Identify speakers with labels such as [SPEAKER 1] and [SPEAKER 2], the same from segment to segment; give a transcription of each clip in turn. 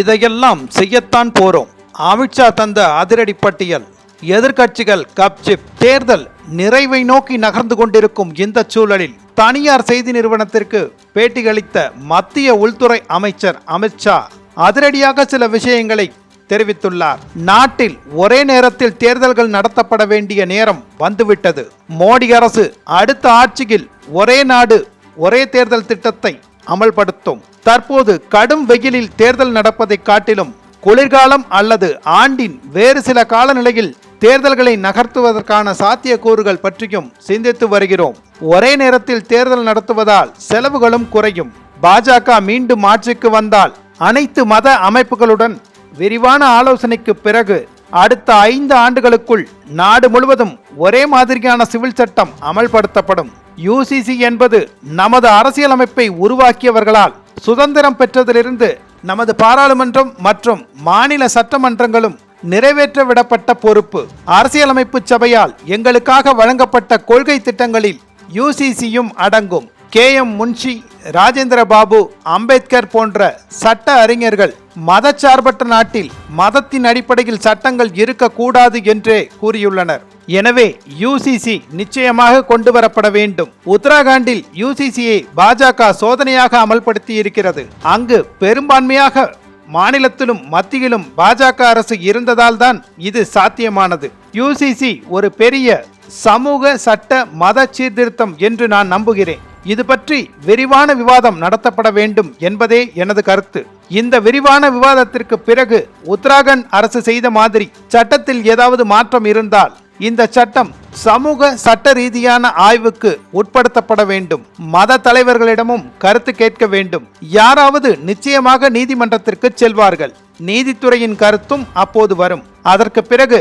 [SPEAKER 1] இதையெல்லாம் செய்யத்தான் போறோம். அமித்ஷா தந்த அதிரடி பட்டியல் எதிர்க்கட்சிகள் கப்ஜிப் தேர்தல் நிறைவை நோக்கி நகர்ந்து கொண்டிருக்கும் இந்த சூழலில் தனியார் செய்தி நிறுவனத்திற்கு பேட்டியளித்த மத்திய உள்துறை அமைச்சர் அமித்ஷா அதிரடியாக சில விஷயங்களை தெரிவித்துள்ளார். நாட்டில் ஒரே நேரத்தில் தேர்தல்கள் நடத்தப்பட வேண்டிய நேரம் வந்துவிட்டது. மோடி அரசு அடுத்த ஆட்சியில் ஒரே நாடு ஒரே தேர்தல் திட்டத்தை அமல்படுத்தும். தற்போது கடும் வெயிலில் தேர்தல் நடப்பதை காட்டிலும் குளிர்காலம் அல்லது ஆண்டின் வேறு சில காலநிலையில் தேர்தல்களை நகர்த்துவதற்கான சாத்தியக்கூறுகள் பற்றியும் சிந்தித்து வருகிறோம். ஒரே நேரத்தில் தேர்தல் நடத்துவதால் செலவுகளும் குறையும். பாஜக மீண்டும் ஆட்சிக்கு வந்தால் அனைத்து மத அமைப்புகளுடன் விரிவான ஆலோசனைக்கு பிறகு அடுத்த ஐந்து ஆண்டுகளுக்குள் நாடு முழுவதும் ஒரே மாதிரியான சிவில் சட்டம் அமல்படுத்தப்படும். யூசிசி என்பது நமது அரசியலமைப்பை உருவாக்கியவர்களால் சுதந்திரம் பெற்றதிலிருந்து நமது பாராளுமன்றம் மற்றும் மாநில சட்டமன்றங்களும் நிறைவேற்ற விடப்பட்ட பொறுப்பு. அரசியலமைப்பு சபையால் எங்களுக்காக வழங்கப்பட்ட கொள்கை திட்டங்களில் யூசிசியும் அடங்கும். கே எம் முன்ஷி ராஜேந்திர பாபு அம்பேத்கர் போன்ற சட்ட அறிஞர்கள் மதச்சார்பற்ற நாட்டில் மதத்தின் அடிப்படையில் சட்டங்கள் இருக்கக்கூடாது என்றே கூறியுள்ளனர். எனவே யூசிசி நிச்சயமாக கொண்டு வரப்பட வேண்டும். உத்தராகண்டில் யூசிசியை பாஜக சோதனையாக அமல்படுத்தி இருக்கிறது அங்கு பெரும்பான்மையாக மாநிலத்திலும் மத்தியிலும் பாஜக அரசு இருந்ததால் தான் இது சாத்தியமானது. யூசிசி ஒரு பெரிய சமூக சட்ட மத சீர்திருத்தம் என்று நான் நம்புகிறேன். இது பற்றி விரிவான விவாதம் நடத்தப்பட வேண்டும் என்பதே எனது கருத்து. இந்த விரிவான விவாதத்திற்கு பிறகு உத்தராகண்ட் அரசு செய்த மாதிரி சட்டத்தில் ஏதாவது மாற்றம் இருந்தால் இந்த சட்டம் சமூக சட்ட ரீதியான ஆய்வுக்கு உட்படுத்தப்பட வேண்டும். மத தலைவர்களிடமும் கருத்து கேட்க வேண்டும். யாராவது நிச்சயமாக நீதிமன்றத்திற்கு செல்வார்கள். நீதித்துறையின் கருத்தும் அப்போது வரும். அதற்கு பிறகு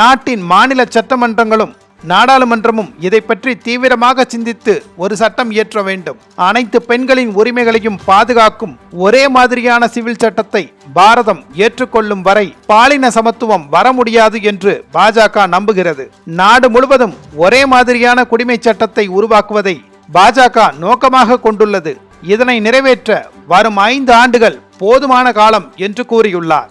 [SPEAKER 1] நாட்டின் மாநில சட்டமன்றங்களும் நாடாளுமன்றமும் இதை பற்றி தீவிரமாக சிந்தித்து ஒரு சட்டம் இயற்ற வேண்டும். அனைத்து பெண்களின் உரிமைகளையும் பாதுகாக்கும் ஒரே மாதிரியான சிவில் சட்டத்தை பாரதம் ஏற்றுக்கொள்ளும் வரை பாலின சமத்துவம் வர முடியாது என்று பாஜக நம்புகிறது. நாடு முழுவதும் ஒரே மாதிரியான குடிமை சட்டத்தை உருவாக்குவதை பாஜக நோக்கமாக கொண்டுள்ளது. இதனை நிறைவேற்ற வரும் ஐந்து ஆண்டுகள் போதுமான காலம் என்று கூறியுள்ளார்.